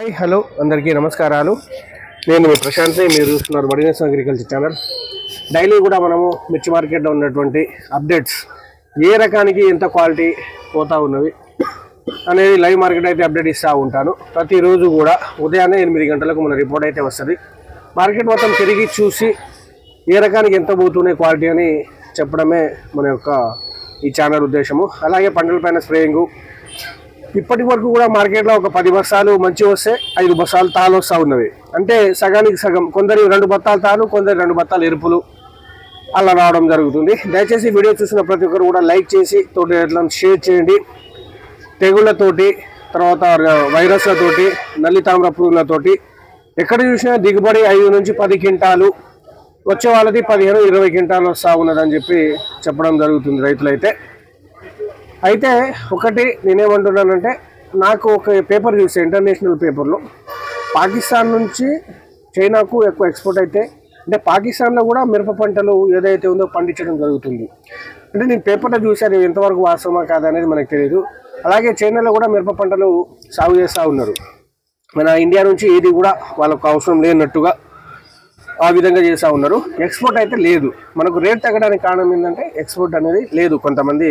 Hi hello అందరికీ నమస్కారాలు. నేను మీ ప్రశాంత్ని మీరు చూస్తున్నారు బడినెస్ అగ్రికల్చర్ ఛానల్. డైలీ కూడా మనము మిర్చి మార్కెట్లో ఉన్నటువంటి అప్డేట్స్ ఏ రకానికి ఎంత క్వాలిటీ పోతూ ఉన్నవి అనేది లైవ్ మార్కెట్ అయితే అప్డేట్ ఇస్తూ ఉంటాను. ప్రతిరోజు కూడా ఉదయాన్నే ఎనిమిది గంటలకు మన రిపోర్ట్ అయితే వస్తుంది. మార్కెట్ మొత్తం తిరిగి చూసి ఏ రకానికి ఎంత పోతున్నాయి క్వాలిటీ అని చెప్పడమే మన యొక్క ఈ ఛానల్ ఉద్దేశము. అలాగే పంటలపైన స్ప్రేయింగు ఇప్పటి వరకు కూడా మార్కెట్లో ఒక పది బస్సాలు మంచి వస్తే ఐదు బస్తాలు తాలు వస్తూ ఉన్నవి. అంటే సగానికి సగం కొందరి రెండు బత్తాలు తాలు కొందరి రెండు బత్తాలు ఎరుపులు అలా రావడం జరుగుతుంది. దయచేసి వీడియో చూసిన ప్రతి ఒక్కరు కూడా లైక్ చేసి తోటి ఎట్లను షేర్ చేయండి. తెగుళ్ళతోటి తర్వాత వైరస్లతోటి నల్లి తామ్ర పురుగులతోటి ఎక్కడ చూసినా దిగుబడి ఐదు నుంచి పది క్వింటాలు వచ్చే వాళ్ళది పదిహేను ఇరవై క్వింటాలు వస్తూ ఉన్నదని చెప్పి చెప్పడం జరుగుతుంది రైతులైతే. అయితే ఒకటి నేనేమంటున్నానంటే నాకు ఒక పేపర్ చూసే ఇంటర్నేషనల్ పేపర్లో పాకిస్తాన్ నుంచి చైనాకు ఎక్కువ ఎక్స్పోర్ట్ అయితే అంటే పాకిస్తాన్లో కూడా మిరప పంటలు ఏదైతే ఉందో పండించడం జరుగుతుంది. అంటే నేను పేపర్లో చూశాను ఎంతవరకు వాస్తవమా కాదా అనేది మనకు తెలియదు అలాగే చైనాలో కూడా మిరప పంటలు సాగు చేస్తూ ఉన్నారు. మన ఇండియా నుంచి ఏది కూడా వాళ్ళకు అవసరం లేనట్టుగా ఆ విధంగా చేస్తూ ఉన్నారు. ఎక్స్పోర్ట్ అయితే లేదు. మనకు రేట్ తగ్గడానికి కారణం ఏంటంటే ఎక్స్పోర్ట్ అనేది లేదు కొంతమంది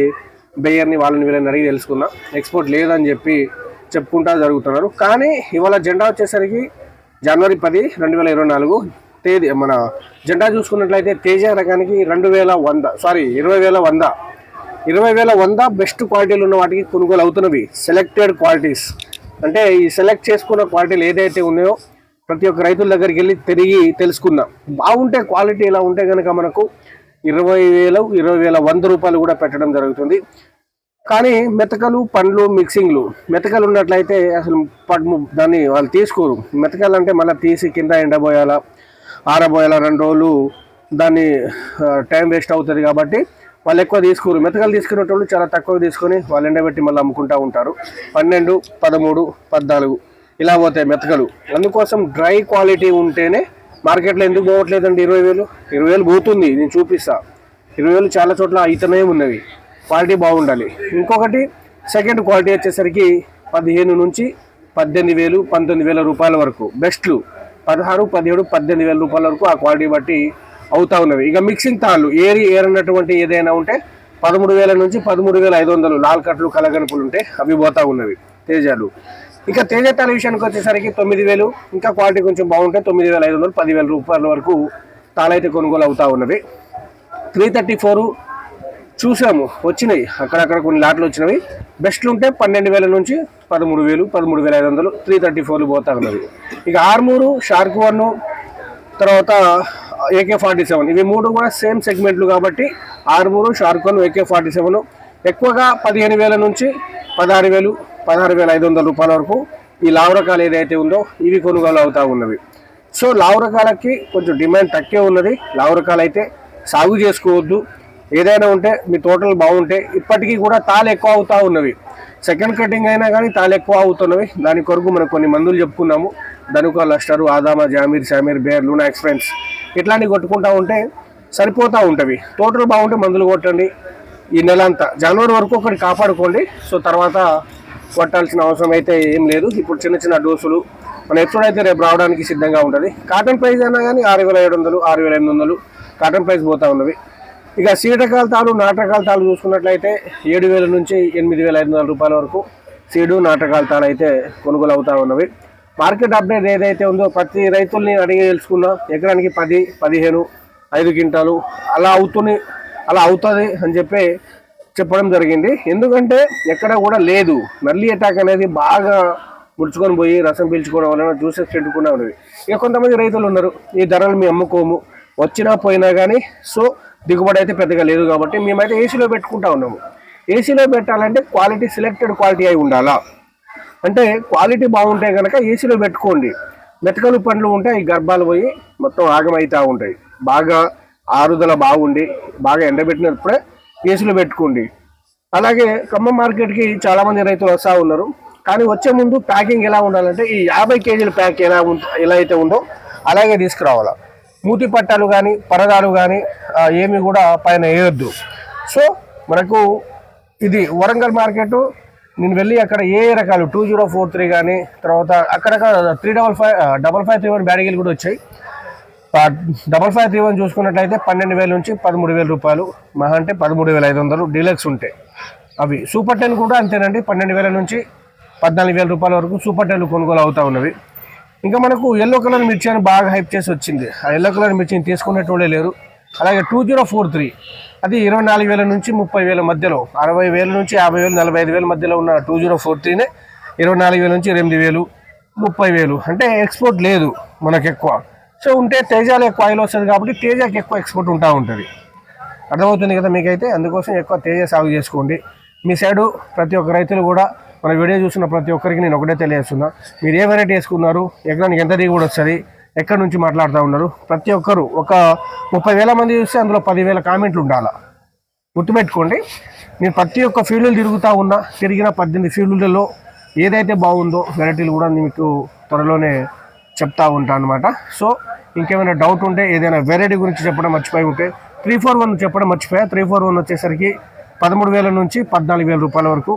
బేయర్ని వాళ్ళని వీళ్ళని అడిగి తెలుసుకున్నా. ఎక్స్పోర్ట్ లేదని చెప్పి చెప్పుకుంటా జరుగుతున్నారు. కానీ ఇవాళ జెండా వచ్చేసరికి జనవరి పది రెండు వేల ఇరవై నాలుగు తేదీ మన జెండా చూసుకున్నట్లయితే తేజ రకానికి రెండు వేల వంద సారీ ఇరవై వేల వంద. ఇరవై వేల వంద బెస్ట్ క్వాలిటీలు ఉన్న వాటికి కొనుగోలు అవుతున్నవి. Selected qualities. అంటే ఈ సెలెక్ట్ చేసుకున్న క్వాలిటీలు ఏదైతే ఉన్నాయో ప్రతి ఒక్క రైతుల దగ్గరికి వెళ్ళి తిరిగి తెలుసుకుందాం. బాగుంటే క్వాలిటీ ఇలా ఉంటే కనుక మనకు ఇరవై వేలు ఇరవై వేల వంద రూపాయలు కూడా పెట్టడం జరుగుతుంది. కానీ మెతకలు పండ్లు మిక్సింగ్లు మెతకలు ఉన్నట్లయితే అసలు పడ్ము దాన్ని వాళ్ళు తీసుకోరు. మెతకలు అంటే మళ్ళీ తీసి కింద ఎండబోయాలా ఆరబోయాలా రెండు రోజులు దాన్ని టైం వేస్ట్ అవుతుంది కాబట్టి వాళ్ళు ఎక్కువ తీసుకోరు. మెతకలు తీసుకునేటోళ్ళు చాలా తక్కువ తీసుకొని వాళ్ళు ఎండబెట్టి మళ్ళీ అమ్ముకుంటూ ఉంటారు. పన్నెండు పదమూడు పద్నాలుగు ఇలా పోతాయి మెతకలు. అందుకోసం డ్రై క్వాలిటీ ఉంటేనే మార్కెట్లో ఎందుకు పోవట్లేదండి ఇరవై వేలు? ఇరవై వేలు పోతుంది నేను చూపిస్తా. ఇరవై వేలు చాలా చోట్ల అయితేనే ఉన్నవి క్వాలిటీ బాగుండాలి. ఇంకొకటి సెకండ్ క్వాలిటీ వచ్చేసరికి పదిహేను నుంచి పద్దెనిమిది వేలు పంతొమ్మిది వేల రూపాయల వరకు. బెస్ట్లు పదహారు పదిహేడు పద్దెనిమిది వేల రూపాయల వరకు ఆ క్వాలిటీ బట్టి అవుతా ఉన్నవి. ఇక మిక్సింగ్ తాళ్ళు ఏరి ఏరన్నటువంటి ఏదైనా ఉంటే పదమూడు వేల నుంచి పదమూడు వేల ఐదు వందలు లాల్ కట్లు కలగనుపులు ఉంటే అవి పోతా ఉన్నవి. తేజాలు. ఇక తేజ తాళ విషయానికి వచ్చేసరికి తొమ్మిది వేలు ఇంకా క్వాలిటీ కొంచెం బాగుంటే తొమ్మిది వేల ఐదు వందలు పదివేల రూపాయల వరకు తాళైతే కొనుగోలు అవుతూ ఉన్నవి. త్రీ థర్టీ ఫోరు చూసాము వచ్చినాయి. అక్కడక్కడ కొన్ని లాట్లు వచ్చినవి. బెస్ట్లు ఉంటే పన్నెండు వేల నుంచి పదమూడు వేలు పదమూడు వేల ఐదు వందలు త్రీ థర్టీ ఫోర్లు పోతా ఉన్నవి. ఇక ఆర్మూరు షార్క్ వన్ తర్వాత ఏకే ఫార్టీ సెవెన్. ఇవి మూడు కూడా సేమ్ సెగ్మెంట్లు కాబట్టి armour shark one AK forty seven. ఎక్కువగా పదిహేను వేల నుంచి పదహారు వేలు పదహారు వేల ఐదు వందల రూపాయల వరకు ఈ లావు రకాలు ఏదైతే ఉందో ఇవి కొనుగోలు అవుతా ఉన్నవి. సో లావు రకాలకి కొంచెం డిమాండ్ తక్కువే ఉన్నది. లావు రకాలు అయితే సాగు చేసుకోవద్దు. ఏదైనా ఉంటే మీ తోటలు బాగుంటే ఇప్పటికీ కూడా తాలు ఎక్కువ అవుతా ఉన్నవి. సెకండ్ కటింగ్ అయినా కానీ తాలు ఎక్కువ అవుతున్నవి. దాని కొరకు మనం కొన్ని మందులు చెప్పుకున్నాము. ధనుక లస్టరు ఆదామా జామీర్ షామీర్ బేర్ లూనా ఎక్స్ప్రెన్స్ ఇట్లాంటివి కొట్టుకుంటా ఉంటే సరిపోతూ ఉంటవి. తోటలు బాగుంటే మందులు కొట్టండి. ఈ నెల అంతా జనవరి వరకు ఒకటి కాపాడుకోండి. సో తర్వాత కొట్టాల్సిన అవసరం అయితే ఏం లేదు. ఇప్పుడు చిన్న చిన్న డోసులు మన ఎప్పుడైతే రేపు రావడానికి సిద్ధంగా ఉంటుంది కాటన్ ప్రైస్ అయినా కానీ ఆరు వేల ఏడు వందలు ఆరు వేల ఎనిమిది వందలు కాటన్ ప్రైస్ పోతూ ఉన్నవి. ఇక సీడకాల తాలు నాటకాల తాలు చూసుకున్నట్లయితే ఏడు వేల నుంచి ఎనిమిది వేల ఐదు వందల రూపాయల వరకు సీడు నాటకాల తాలు అయితే కొనుగోలు అవుతూ ఉన్నవి. మార్కెట్ అప్డేట్ ఏదైతే ఉందో ప్రతి రైతుల్ని అడిగి తెలుసుకున్నా ఎకరానికి పది పదిహేను ఐదు క్వింటాలు అలా అవుతుంది అలా అవుతుంది అని చెప్పి చెప్పడం జరిగింది. ఎందుకంటే ఎక్కడ కూడా లేదు. నల్లి అటాక్ అనేది బాగా ముడుచుకొని పోయి రసం పీల్చుకోవడం వలన జ్యూసెస్ చెట్టుకున్నా ఉన్నవి ఇక కొంతమంది రైతులు ఉన్నారు. ఈ ధరలు మేము అమ్ముకోము. వచ్చినా పోయినా కానీ సో దిగుబడి అయితే పెద్దగా లేదు కాబట్టి మేమైతే ఏసీలో పెట్టుకుంటా ఉన్నాము. ఏసీలో పెట్టాలంటే క్వాలిటీ సెలెక్టెడ్ క్వాలిటీ అయి ఉండాలా? అంటే క్వాలిటీ బాగుంటే కనుక ఏసీలో పెట్టుకోండి. మెతకలు పండ్లు ఉంటే ఈ గర్భాలు పోయి మొత్తం ఆగమవుతూ ఉంటాయి. బాగా ఆరుదల బాగుండి బాగా ఎండబెట్టినప్పుడే ఏసీలో పెట్టుకోండి. అలాగే ఖమ్మం మార్కెట్కి చాలామంది రైతులు వస్తూ ఉన్నారు. కానీ వచ్చే ముందు ప్యాకింగ్ ఎలా ఉండాలంటే ఈ యాభై కేజీల ప్యాక్ ఎలా ఎలా అయితే ఉందో అలాగే తీసుకురావాలా. మూతి పట్టాలు కానీ పరదాలు కానీ ఏమి కూడా పైన వేయొద్దు. సో మనకు ఇది వరంగల్ మార్కెట్ నేను వెళ్ళి అక్కడ ఏ రకాలు టూ జీరో ఫోర్ త్రీ కానీ తర్వాత అక్కడ three double five double five three one బ్యాడగిలు కూడా వచ్చాయి. డబల్ ఫైవ్ త్రీ వన్ చూసుకున్నట్లయితే పన్నెండు వేల నుంచి పదమూడు వేల రూపాయలు. మహా అంటే పదమూడు వేల ఐదు వందలు డీలక్స్ ఉంటాయి అవి సూపర్ టెన్ కూడా అంతేనండి. పన్నెండు వేల నుంచి పద్నాలుగు వేల రూపాయల వరకు సూపర్ టెన్లు కొనుగోలు అవుతా ఉన్నవి. ఇంకా మనకు ఎల్లో కలర్ మిర్చి అని బాగా హైప్ చేసి వచ్చింది. ఆ ఎల్లో కలర్ మిర్చిని తీసుకునేటోళ్ళే లేరు. అలాగే టూ జీరో ఫోర్ త్రీ అది ఇరవై నాలుగు వేల నుంచి ముప్పై వేల మధ్యలో అరవై వేల నుంచి యాభై వేలు నలభై ఐదు వేల మధ్యలో ఉన్న టూ జీరో ఫోర్ త్రీనే ఇరవై నాలుగు వేల నుంచి ఎనిమిది వేలు ముప్పై వేలు. అంటే ఎక్స్పోర్ట్ లేదు మనకు ఎక్కువ. సో ఉంటే తేజాలు ఎక్కువ ఆయిల్ వస్తుంది కాబట్టి తేజాకి ఎక్కువ ఎక్స్పోర్ట్ ఉంటా ఉంటుంది. అర్థమవుతుంది కదా మీకైతే? అందుకోసం ఎక్కువ తేజ సాగు చేసుకోండి. మీ సైడు ప్రతి ఒక్క రైతులు కూడా మన వీడియో చూసిన ప్రతి ఒక్కరికి నేను ఒకటే తెలియజేస్తున్నా. మీరు ఏ వెరైటీ వేసుకున్నారు? ఎకరానికి ఎంత దిగుబడి వస్తుంది? ఎక్కడి నుంచి మాట్లాడుతూ ఉన్నారు? ప్రతి ఒక్కరు ఒక ముప్పై వేల మంది చూస్తే అందులో పదివేల కామెంట్లు ఉండాలి? గుర్తుపెట్టుకోండి. నేను ప్రతి ఒక్క ఫీల్డ్లు తిరుగుతూ ఉన్నా తిరిగిన పద్దెనిమిది ఫీల్డ్లలో ఏదైతే బాగుందో వెరైటీలు కూడా మీకు త్వరలోనే చెప్తా ఉంటాను అనమాట సో ఇంకేమైనా డౌట్ ఉంటే ఏదైనా వెరైటీ గురించి చెప్పడం మర్చిపోయి ఉంటే త్రీ ఫోర్ వన్ చెప్పడం మర్చిపోయా. త్రీ ఫోర్ వన్ వచ్చేసరికి పదమూడు వేల నుంచి పద్నాలుగు వేల రూపాయల వరకు.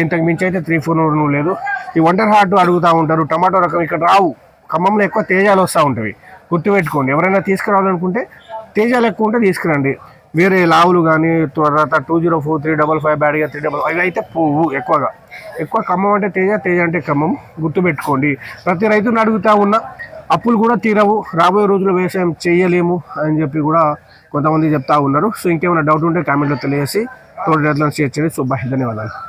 ఇంతకు మించి అయితే త్రీ ఫోర్ వన్ లేదు. ఈ వండర్ హార్ట్ అడుగుతూ ఉంటారు. టమాటో రకం ఇక్కడ రావు. ఖమ్మంలో ఎక్కువ తేజాలు వస్తూ ఉంటాయి. గుర్తుపెట్టుకోండి. ఎవరైనా తీసుకురావాలనుకుంటే తేజాలు ఎక్కువ ఉంటే తీసుకురండి. వేరే లావులు కానీ తర్వాత two zero four three double five బ్యాడ్గా త్రీ డబల్ అవి అయితే పోవు ఎక్కువగా. ఎక్కువ ఖమ్మం అంటే తేజ తేజ అంటే ఖమ్మం. గుర్తుపెట్టుకోండి. ప్రతి రైతుని అడుగుతా ఉన్నా అప్పులు కూడా తీరవు. రాబోయే రోజుల్లో వ్యవసాయం చేయలేము అని చెప్పి కూడా కొంతమంది చెప్తా ఉన్నారు. సో ఇంకేమైనా డౌట్ ఉంటే కామెంట్లో తెలియజేసి తోటి రైతులను షేర్ చేయండి. So bye. ధన్యవాదాలు.